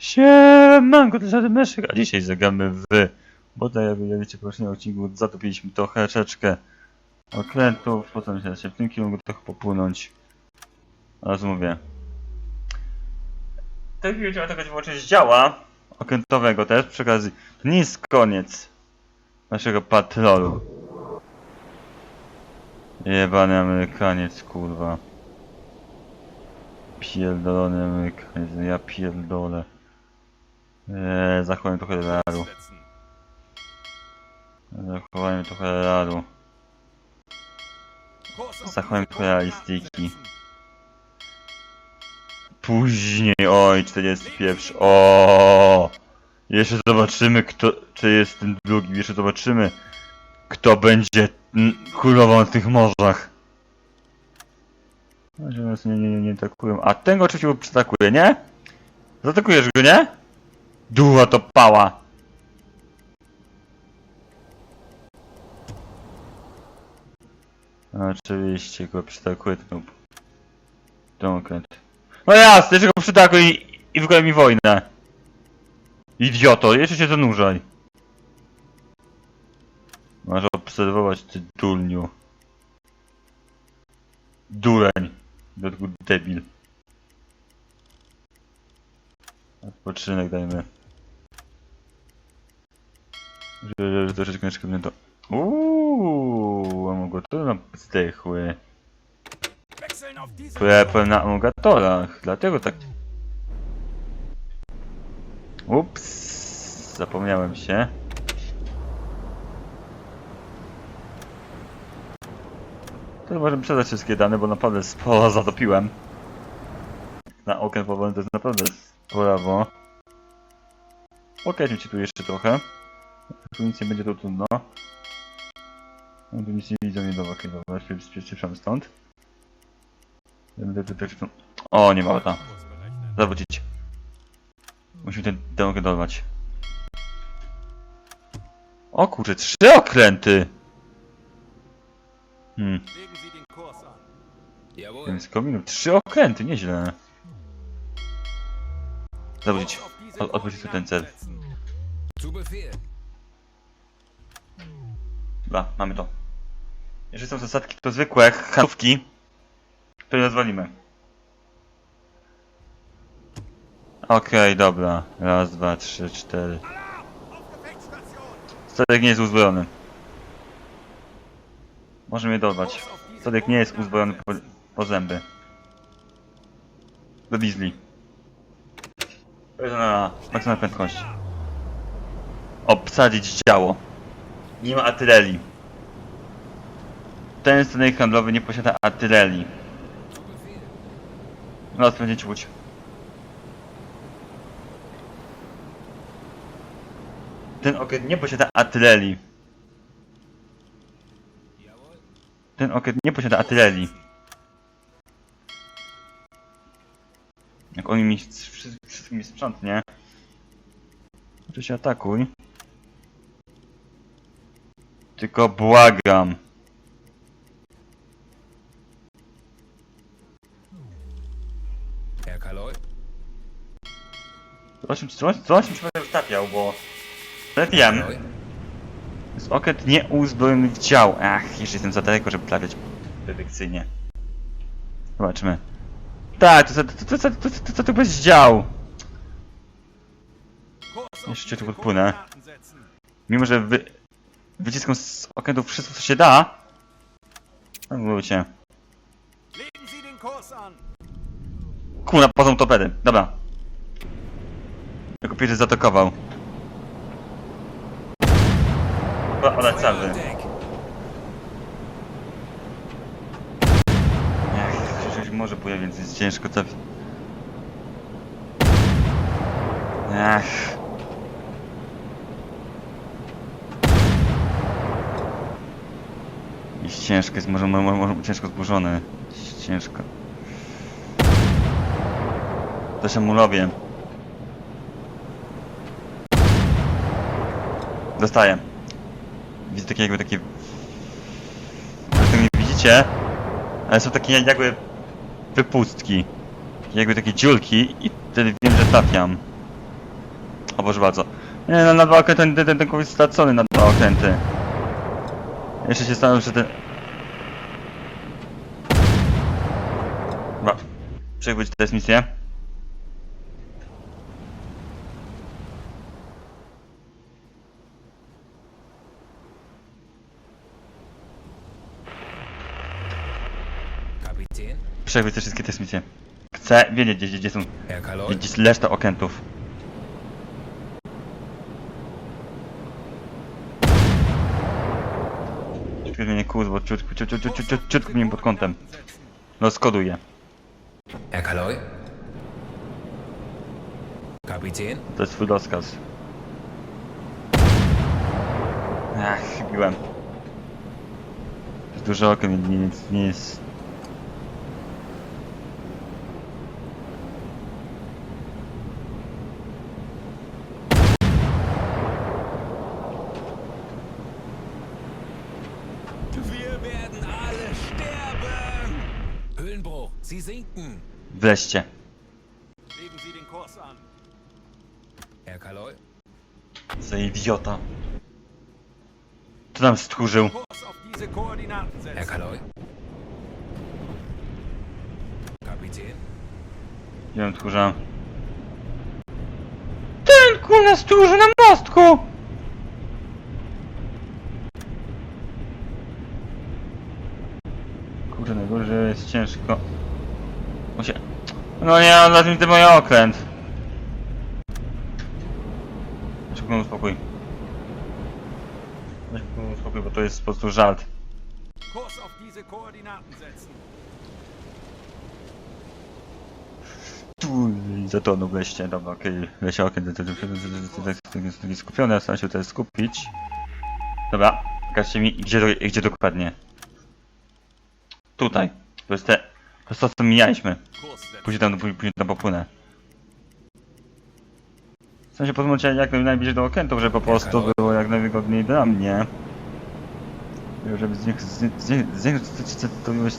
Siemanko, to jest Meszek, a dzisiaj zagramy w... Bo tak jak wiecie w poprzednim odcinku zatopiliśmy troszeczkę okrętów, potem się w tym kierunku trochę popłynąć. Oraz mówię. Tak jak chciałem tego wyłączyć działa okrętowego też przy okazji. To nie jest koniec naszego patrolu. Jebany Amerykaniec, kurwa. Pierdolony Amerykaniec, ja pierdolę. Eee, zachowajmy trochę raru. Zachowajmy trochę raru. Zachowajmy trochę realistyki. Później, oj, 41. O, Jeszcze zobaczymy, kto, czy jest ten drugi. Jeszcze zobaczymy, kto będzie królował na tych morzach. No, że nas nie, nie, nie, atakują. A ten go oczywiście przytakuje, nie? Zaatakujesz go, nie? Duła to pała. Oczywiście go przytakuje ten okręt. No jasne, jeszcze go przytakuj i, i wykonaj mi wojnę. Idioto, jeszcze się zanurzaj. Masz obserwować ty dulniu. Dureń. Dodatku debil. Odpoczynek dajmy. Troszeczkę jeszcze to. Uuu, a mogło to nam zdechły. Powiem na amugatorach, dlatego tak. Ups, zapomniałem się. To możemy sprzedać wszystkie dane, bo naprawdę sporo zatopiłem. Na okręt powolny to jest naprawdę sporo. Pokażmy ci tu jeszcze trochę. Tu nic nie będzie, to trudno. No tu nic nie widzą, nie dobra, okej, dobra, spieszam stąd. Będę tutaj stąd. O, nie ma lata. Zawrócić. Musimy ten drogę dorwać. O kurczę, trzy okręty! Hmm, więc kombinów. Trzy okręty, nieźle. Zawrócić. Odwrócić ten cel. Dobra, mamy to. Jeżeli są zasadki, to zwykłe handlówki, to je. Okej, dobra. Raz, dwa, trzy, cztery. Statek nie jest uzbrojony. Możemy je dorwać. Statek nie jest uzbrojony po, po zęby. Do diesli. Na maksymalną prędkość. Obsadzić działo. Nie ma artylerii. Ten statek handlowy nie posiada artylerii. Befehl. No, spędzić łódź. Ten okręt nie posiada artylerii. Ten okręt nie posiada artylerii. Jak on mi wszy- wszystkim mi sprzątnie. Oczywiście atakuj. Tylko błagam. Coś, coś, coś mi się będę wstawiał, bo... Ale wiem. Okręt nieuzbrojony w dział. Ach, jeszcze jestem za daleko, żeby trafiać perfekcyjnie. Zobaczmy. Tak, to, to, to, to, to, to, to, to bez dział. Jeszcze tu podpłynę. Mimo, że wy, wyciskam z okrętów wszystko, co się da. No, mówicie. Kuna, pozą torpedy. Dobra. Jako pierwszy zaatakował. Chyba. Ech, coś może pojawi, więc jest ciężko trafić. Ech. Jest ciężko, jest może, może, może ciężko zburzony. Ciężko. To się mu robię. Dostaję. Widzę takie jakby takie... Zresztą nie widzicie, ale są takie jakby wypustki. Jakby takie dziurki i wtedy wiem, że trafiam. O proszę bardzo. Nie no, na dwa okręty, ten, ten, ten, ten jest stracony na dwa okręty. Jeszcze się staną, że ten... Dobra. Przechwyć tę misję. Kapitän. Przechwyć te wszystkie te misje. Chcę wiedzieć, gdzie, gdzie są Herr gdzie jest reszta okrętów. Ciutko zmienię kurs, bo ciutko, ciutko, ciutko, ciutko, ciutko mnie pod kątem. No skoduję. Herr Kaloi. Kapitän. To jest twój rozkaz. Ach, jest duże oko, nie, nie jest... Kaloi. Za idiota. To nam stchórzył. Herr. Kaloi. Kapitän. On tchórza? Ten kurna stchórzy na mostku! Kurde, najgorzej jest ciężko. On się... No nie, on ten mój okręt. Szybko mu spokój. Szybko mu spokój, bo to jest po prostu żart. Kurs auf diese Koordinaten setzen. Tu zatonął wreszcie, dobra, okej, wreszcie okręt, jest skupiony, ja staram się tutaj skupić. Dobra, pokażcie mi, gdzie, gdzie dokładnie. Tutaj, to jest te, to jest to co mijaliśmy. Później tam, później tam popłynę. Chcę się pozwolić jak najbliżej do okrętów, żeby po prostu było jak najwygodniej dla mnie. Żeby z nich, z, z, nich- z nich to ilość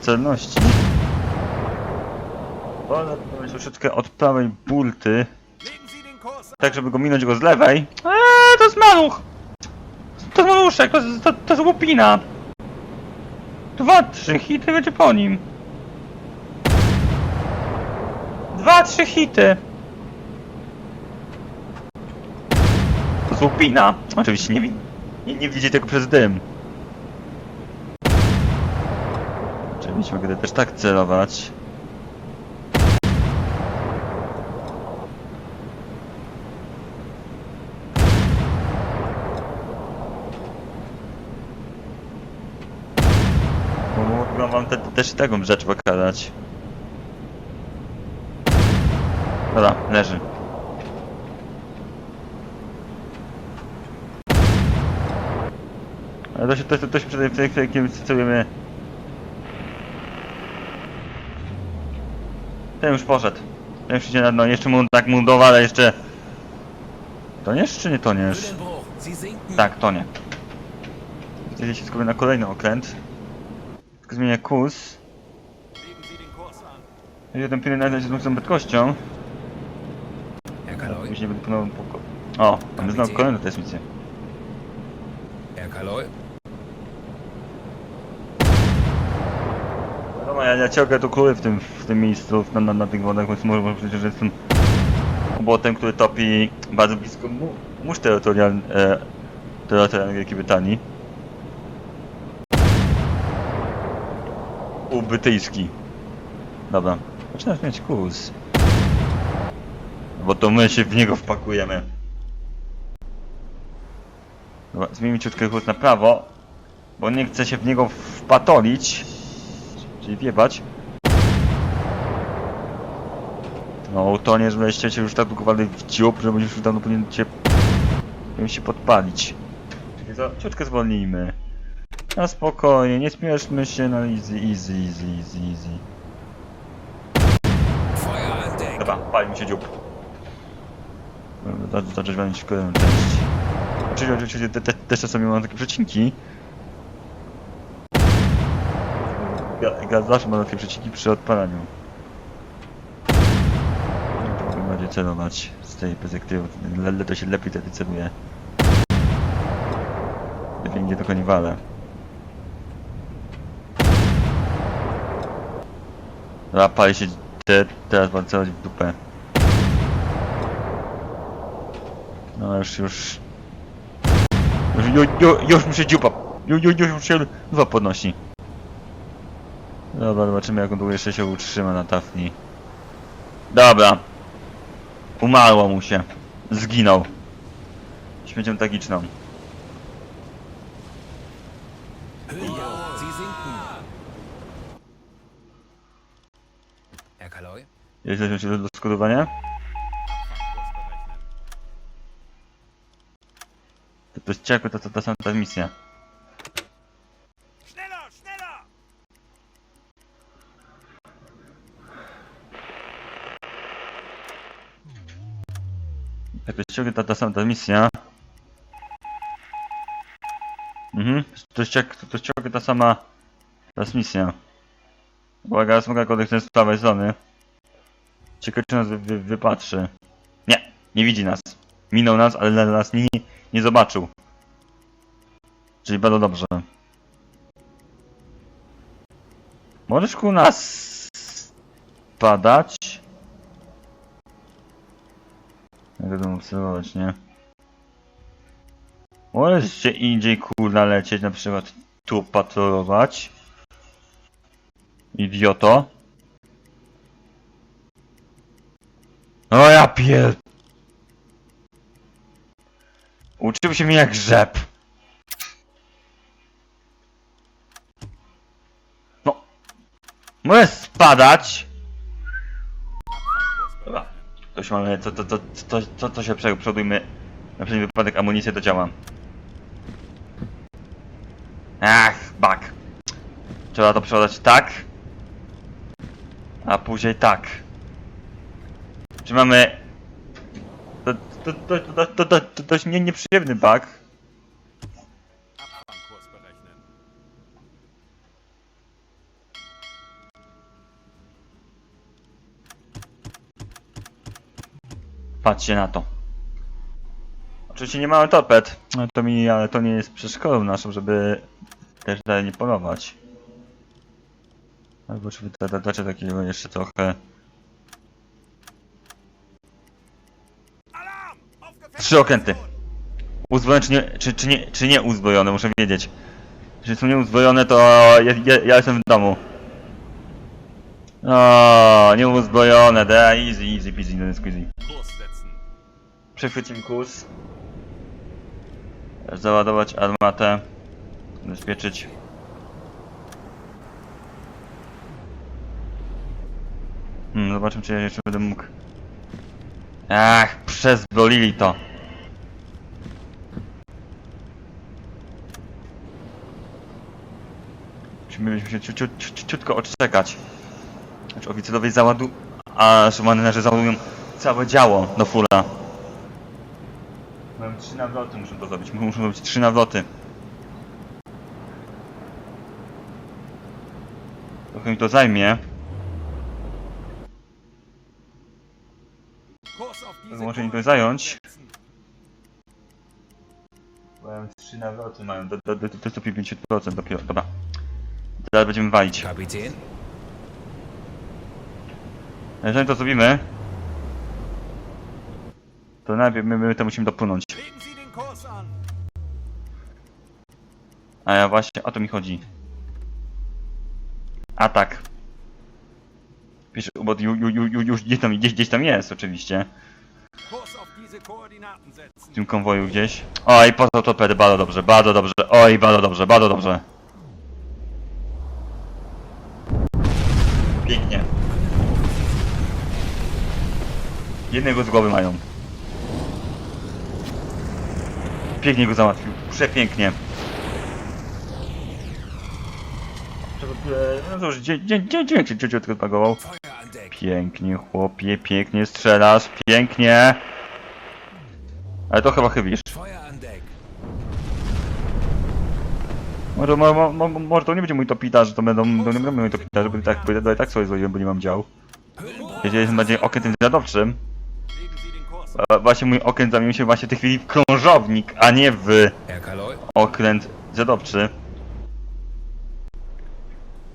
celności. Wolę troszeczkę od prawej bulty, tak żeby go minąć go z lewej. Eee, to jest maluch! To jest maluszek, to, jest- to, to jest łupina! Dwa, trzy hity będzie po nim. Dwa, trzy hity. To jest łupina. Oczywiście nie, wi- nie, nie widzi tego przez dym. Oczywiście mogę też tak celować. Bo mogę wam te, też taką rzecz pokazać. Dobra, leży. Ale to się, to, to, to się przede wszystkim celujemy. Ten już poszedł. Ten już idzie na dno. Jeszcze mu tak mundowa, ale jeszcze... Toniesz czy nie toniesz? Tak, tonie. Wtedy się skupię na kolejny okręt. Tylko zmienię kurs. Legen Sie den Kurs an. Jeżeli ten pilny się z tą prędkością, Później będę ponownie po... O, mamy znowu kolejną transmisję. Herr Kaloi. Wiadomo, ja, ja ciągle tu króluję w tym, w tym miejscu, na, na, na tych wodach, więc może może że jestem botem, który topi bardzo blisko mu, mórz terytorialny, e, terytorialny Wielkiej Brytanii. Ubrytyjski. Dobra, zaczynasz mieć kurs. Bo to my się w niego wpakujemy. Dobra, zmienimy ciutkę kurs na prawo, bo nie chcę się w niego wpatolić. Czyli wiebać. No, to nie, żebyście się już tak długowali w dziób, że już dawno powinien cię... powinien się podpalić. Czyli ciutkę zwolnijmy. Na spokojnie, nie śmieszmy się, no easy, easy, easy, easy, easy. Dobra, pali mi się dziób. Zacząć walić kolejną część. Oczywiście, oczywiście te, te, też czasami mam takie przecinki. Ja, zawsze mam takie przecinki przy odpalaniu. Mogę bardziej celować z tej perspektywy. Le, to się lepiej wtedy celuje. Lepiej nie walę. Dobra, pali się te, teraz będę celować w dupę. No już, już... Już, już, już, już mi się dziupa... Już, już, już mi się dwa podnosi. Dobra, zobaczymy jak on długo jeszcze się utrzyma na tafni. Dobra. Umarło mu się. Zginął. Śmiercią tragiczną. Kaloi? Jesteśmy się do, do To, to jest ciekawe, to, to, to sama ta misja. Schneller, schneller! Jak to ta sama ta misja. Mhm, to jest, ciek- to jest ciągle ta sama ta jest misja. Uwaga, smoga kodeks z prawej strony. Ciekawe czy nas wy, wy, wypatrzy. Nie, nie widzi nas. Minął nas, ale nas nie, nie zobaczył. Czyli bardzo dobrze. Możesz ku nas padać? Jak to obserwować, nie? Możesz gdzie indziej kurna lecieć, na przykład tu patrolować. Idioto. O ja pier... Uczył się mnie jak rzep. Możesz spadać. Dobra. Coś mamy, to, to, to, to, to, to się przodujmy. Na wszelki wypadek amunicję do. Ach, bak. Trzeba to przeładać tak. A później tak. Czy mamy... To, to, to, to, to, to, to dość nie, nieprzyjemny bug. Patrzcie na to. Oczywiście nie mamy torped, no to mi, ale to nie jest przeszkodą naszą, żeby też dalej nie polować. Albo czy da- da- dacie takiego jeszcze trochę. Trzy okręty. Uzbrojone czy nie, czy, czy nie, czy nie uzbrojone, muszę wiedzieć. Jeśli są nieuzbrojone, to ja, ja, ja jestem w domu. O, nieuzbrojone, da, easy, easy peasy, no squeezy. Setzen. Przechwycimy kurs. Załadować armatę. Zabezpieczyć. Hmm, zobaczymy czy ja jeszcze będę mógł. Ach, przezbrolili to. Czy my byśmy się ciut, ciut, ciut, ciutko odczekać. Znaczy oficerowie załadu... A szumanerzy załadują całe działo do fula. Mam trzy nawroty, muszę to zrobić. Muszę zrobić trzy nawroty. Trochę mi to zajmie. Może mi to zająć. Bo ja mam trzy nawroty mają, do, do, do, do 150% dopiero, dobra. Teraz będziemy walić. Jeżeli to zrobimy, to najpierw my, my to musimy dopłynąć. A ja właśnie o to mi chodzi. Atak. Pisze, bo ju, ju, ju, ju, już gdzieś tam, gdzieś, gdzieś tam jest oczywiście. W tym konwoju gdzieś. Oj, poza torpedy, bardzo dobrze, bardzo dobrze. Oj, bardzo dobrze, bardzo dobrze. Pięknie. Jednego z głowy mają. Pięknie go załatwił. Przepięknie. No cóż, dzień, dzień, odpagował. Feuer an Deck. Pięknie, chłopie, pięknie strzelasz, pięknie. Ale to chyba chybisz. Może, mo, mo, mo, może to nie będzie mój topita, że to będą, to nie będą mój topita, żeby tak, będę tak sobie zrobiłem, bo nie mam dział. Jeśli jestem bardziej okrętem zwiadowczym, Właśnie mój okręt zamienił się właśnie w tej chwili w krążownik, a nie w okręt zadobczy.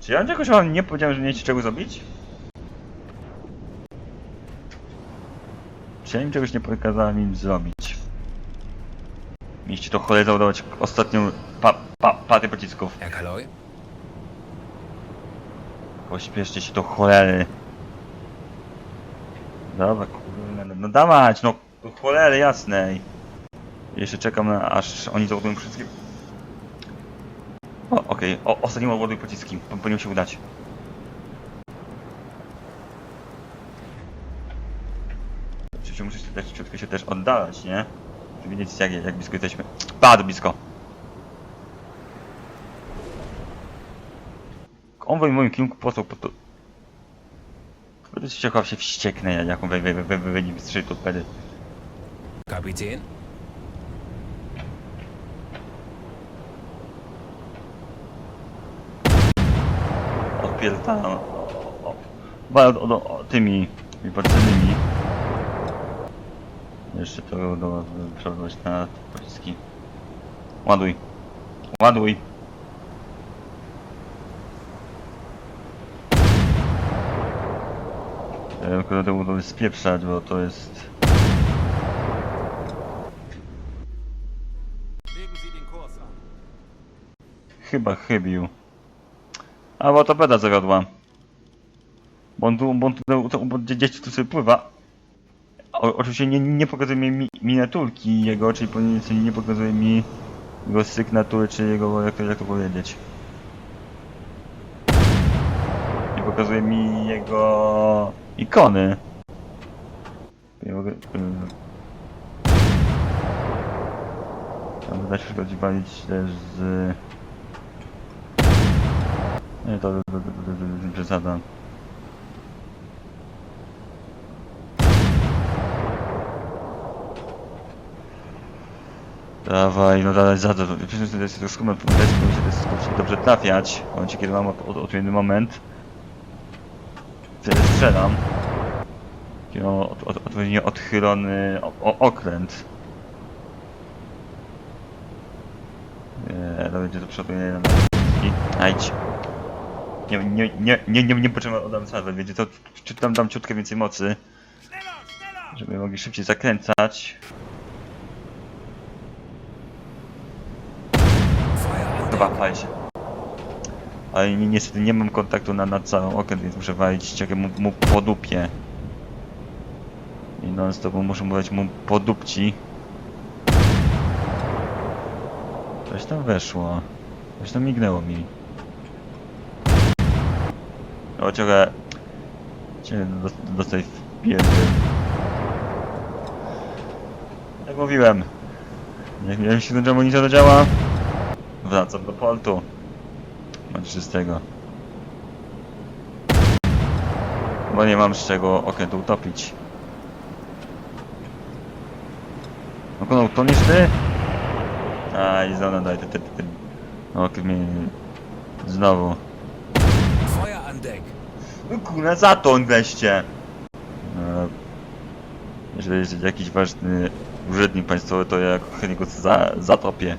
Czy ja czegoś wam nie powiedziałem, że nie chcecie czego zrobić? Czy ja im czegoś nie pokazałem im zrobić? Mieliście to cholerę udawać ostatnią pa, pa, partię pocisków. Herr Kaloi. Pośpieszcie się do cholery. Dobra, kurde, no, no dawać, no do cholery jasnej. Jeszcze czekam na, aż oni załadują wszystkie. O, okej, o, ostatni ładuj pociski, po- powinien się udać. Oczywiście muszę się dać ciutkę się też oddalać, nie? Żeby wiedzieć jak, jak blisko jesteśmy. Bardzo blisko. Konwoj w moim kierunku posłał po to... Będę się ciekaw się wścieknę, jak- jaką we, we, we, we, we, we o, o, o, o, o, tymi wypatrzonymi. Jeszcze to do przeładować na pociski. Ładuj. Ładuj. Ja akurat to udało spieprzać, bo to jest... Chyba chybił. A bo to beda zawiodła. Bo on tu, bo tu, to, gdzieś tu sobie pływa. O, oczywiście nie, nie pokazuje mi mi miniaturki jego, czyli powinien nie pokazuje mi jego sygnatury, czy jego, jak to, jak to powiedzieć. Nie pokazuje mi jego ikony. Nie mogę... y, Tam da się też z... Nie, to, to, to, to, to, to, to przesada. Dawaj, no dalej za to. Przecież to jest to skumę, powinien się dobrze trafiać. W momencie, kiedy mam od- od- odpowiedni moment. Wtedy strzelam. Kiedy mam od, od, odpowiednio odchylony okręt. Nie, to będzie do przodu i ajdź. Nie, nie, nie, nie, nie, nie potrzeba oddam to czy tam dam ciutkę więcej mocy, żeby mogli szybciej zakręcać. Deck. pali się. Ale ni niestety nie mam kontaktu na, na cały okręt, więc muszę walić ciągle mu, mu po dupie. I non stop muszę mówić mu po dupci. Coś tam weszło. Coś tam mignęło mi. O ciągle... Cię dos- dostaj w pierdzie. Jak mówiłem. Jak miałem się że monitor to działa. Wracam do portu. Mam czystego. Bo nie mam z czego okrętu utopić. No kono, utoniesz ty? A i znowu daj, ty, ty, ty. O, mnie... Znowu. Feuer an Deck. No zatoń weźcie! No, jeżeli jest jakiś ważny urzędnik państwowy, to ja chętnie go za, zatopię.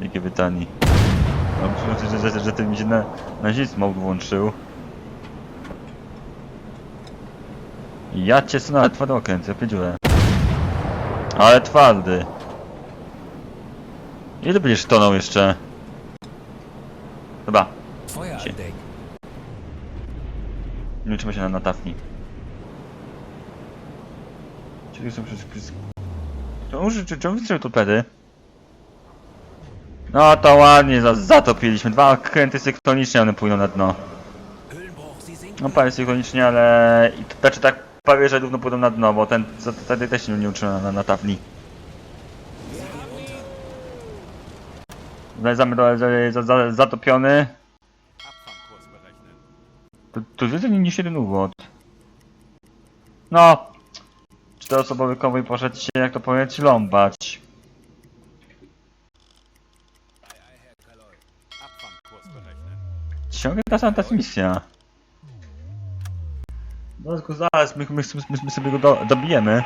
Wielkie pytanie. No, przecież, że, że, że ten mi się na, nazizm włączył. Ja cię sunę, okręt, ja wiedziałem. Ale twardy. Ile będziesz tonął jeszcze? Deck. Nie trzeba się na natawni. Czyli są przez... przez... Czemu, czy, czemu wystrzelił torpedy? No to ładnie, za, zatopiliśmy. Dwa okręty synchronicznie, one pójdą na dno. No prawie synchronicznie, ale... I to, znaczy tak prawie, że równo pójdą na dno, bo ten wtedy też się nie uczył na, na. Znajdziemy do, za, za, za, zatopiony. To, to więcej niż jeden uwod. No. Czteroosobowy konwój poszedł się, jak to powiedzieć, ląbać. Ciągle ta sama transmisja. No zaraz, my, my, my, my sobie go do, dobijemy.